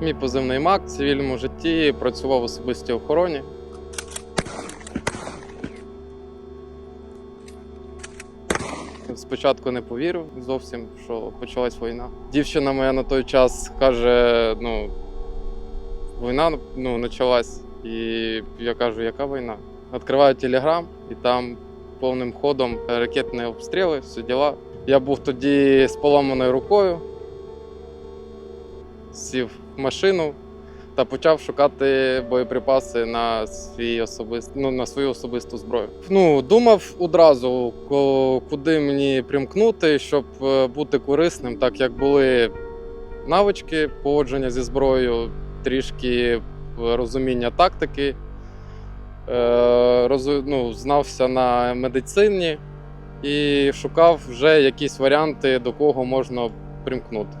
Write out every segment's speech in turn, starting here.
Мій позивний МАК в цивільному житті працював в особистій охороні. Спочатку не повірив зовсім, що почалась війна. Дівчина моя на той час каже: ну, війна ну, почалась. І я кажу, яка війна? Відкриваю телеграм, і там повним ходом ракетні обстріли, всі діла. Я був тоді з поламаною рукою, сів в машину та почав шукати боєприпаси на, свій особист... ну, на свою особисту зброю. Ну, думав одразу, куди мені примкнути, щоб е, бути корисним, так як були навички поводження зі зброєю, трішки е, розуміння тактики. Е, розу- ну, знався на медицині і шукав вже якісь варіанти, до кого можна примкнути.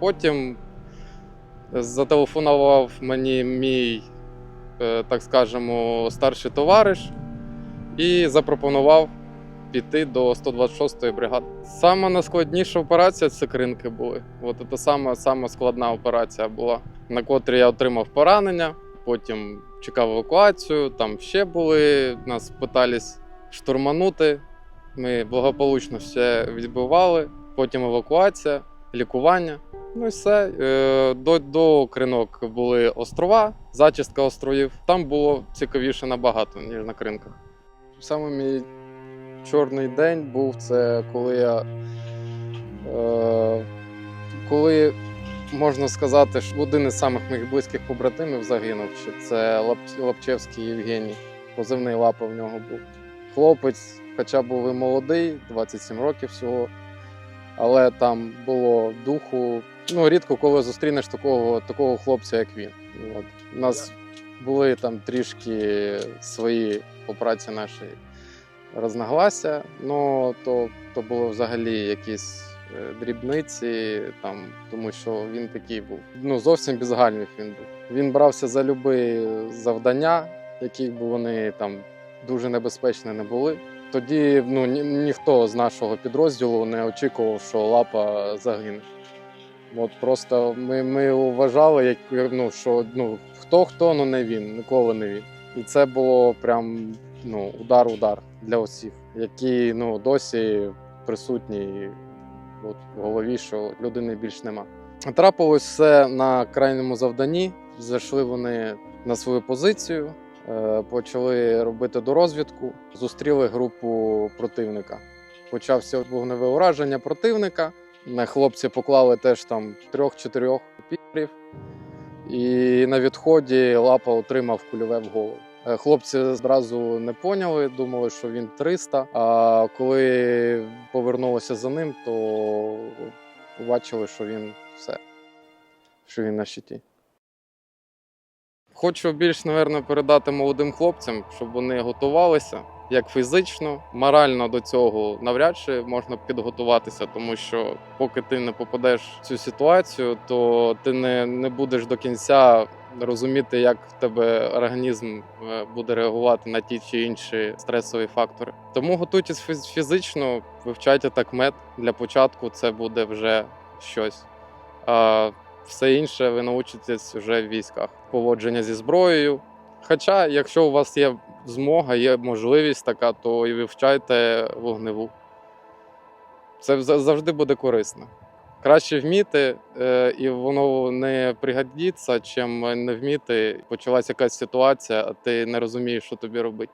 Потім зателефонував мені мій, е, так скажемо, старший товариш і запропонував піти до 126-ї бригади. Сама найскладніша операція це кринки були. От це сама, сама складна операція була, на котрій я отримав поранення, потім чекав евакуацію, там ще були, нас питались штурманути. Ми благополучно все відбивали, потім евакуація, лікування. Ну і все. Е, До, до кринок були острова, зачистка островів. Там було цікавіше набагато, ніж на кринках. Саме мій чорний день був це, коли я. Е, коли можна сказати, що один із самих моїх близьких побратимів загинув. Це Лап- Лапчевський Євгеній. Позивний лапа в нього був. Хлопець, хоча був і молодий, 27 років всього. Але там було духу. Ну, рідко коли зустрінеш такого, такого хлопця, як він. От. У нас були там трішки свої по праці нашій розногласся, ну то, то було взагалі якісь е, дрібниці, там, тому що він такий був. Ну, зовсім без гальмів він був. Він брався за любі завдання, які б вони там дуже небезпечні не були. Тоді ну, ні, ніхто з нашого підрозділу не очікував, що лапа загине. От просто ми, ми вважали, як, ну, що ну, хто хто, ну не він, ніколи не він. І це було прям ну, удар-удар для усіх, які ну, досі присутні от, в голові, що людини більш нема. Трапилось все на крайньому завданні. Зайшли вони на свою позицію, е, почали робити дорозвідку, зустріли групу противника. Почався вогневе ураження противника. На хлопці поклали теж там трьох-чотирьох пірів. І на відході лапа отримав кульове в голову. Е, Хлопці одразу не поняли, думали, що він 300. А коли повернулися за ним, то побачили, що він все, що він на щиті. Хочу більш, напевно, передати молодим хлопцям, щоб вони готувалися як фізично, морально до цього навряд чи можна підготуватися, тому що поки ти не попадеш в цю ситуацію, то ти не, не будеш до кінця розуміти, як в тебе організм е, буде реагувати на ті чи інші стресові фактори. Тому готуйтесь фіз- фізично, вивчайте такмет. Для початку це буде вже щось. Все інше ви научитесь вже в військах. Поводження зі зброєю. Хоча, якщо у вас є змога, є можливість така, то і вивчайте вогневу. Це завжди буде корисно. Краще вміти, е, і воно не пригодиться, чим не вміти. Почалась якась ситуація, а ти не розумієш, що тобі робити.